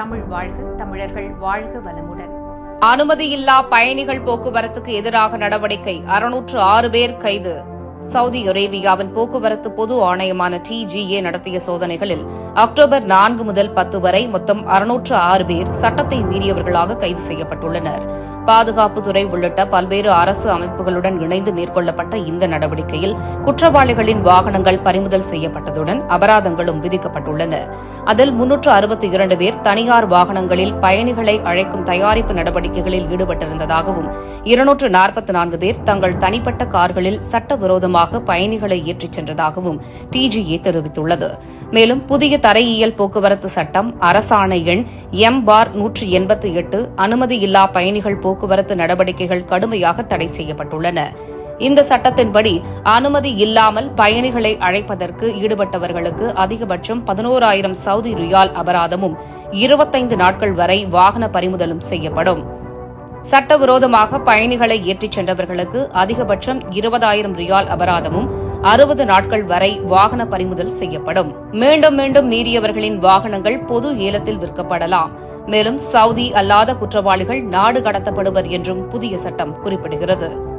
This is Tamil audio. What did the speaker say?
தமிழ் வாழ்க தமிழர்கள் வாழ்க வளமுடன். அனுமதியில்லா பயணிகள் போக்குவரத்துக்கு எதிராக நடவடிக்கை அறுநூற்று ஆறு பேர் கைது. சவுதி அரேபியாவின் போக்குவரத்து பொது ஆணையமான டிஜிஏ நடத்திய சோதனைகளில் அக்டோபர் நான்கு முதல் பத்து வரை மொத்தம் அறுநூற்று ஆறு பேர் சட்டத்தை மீறியவர்களாக கைது செய்யப்பட்டுள்ளனர். பாதுகாப்புத்துறை உள்ளிட்ட பல்வேறு அரசு அமைப்புகளுடன் இணைந்து மேற்கொள்ளப்பட்ட இந்த நடவடிக்கையில் குற்றவாளிகளின் வாகனங்கள் பறிமுதல் செய்யப்பட்டதுடன் அபராதங்களும் விதிக்கப்பட்டுள்ளன. அதில் முன்னூற்று அறுபத்தி இரண்டு பேர் தனியார் வாகனங்களில் பயணிகளை அழைக்கும் தயாரிப்பு நடவடிக்கைகளில் ஈடுபட்டிருந்ததாகவும் இருநூற்று நாற்பத்தி நான்கு பேர் தங்கள் தனிப்பட்ட கார்களில் சட்டவிரோதமாக பயணிகளை ஏற்றிச் சென்றதாகவும் டிஜிஏ தெரிவித்துள்ளது. மேலும் புதிய தரையியல் போக்குவரத்து சட்டம் அரசாணை எண் எம் பார் நூற்று எண்பத்தி எட்டு அனுமதியில்லா பயணிகள் போக்குவரத்து நடவடிக்கைகள் கடுமையாக தடை செய்யப்பட்டுள்ளன. இந்த சட்டத்தின்படி அனுமதி இல்லாமல் பயணிகளை அழைப்பதற்கு ஈடுபட்டவர்களுக்கு அதிகபட்சம் பதினோராயிரம் சவுதி ரியால் அபராதமும் இருபத்தைந்து நாட்கள் வரை வாகன பறிமுதலும் செய்யப்படும். சட்டவிரோதமாக பயணிகளை ஏற்றிச் சென்றவர்களுக்கு அதிகபட்சம் இருபதாயிரம் ரியால் அபராதமும் அறுபது நாட்கள் வரை வாகன பறிமுதல் செய்யப்படும். மீண்டும் மீண்டும் மீறியவர்களின் வாகனங்கள் பொது ஏலத்தில் விற்கப்படலாம். மேலும் சவுதி அல்லாத குற்றவாளிகள் நாடு கடத்தப்படுவர் என்றும் புதிய சட்டம் குறிப்பிடுகிறது.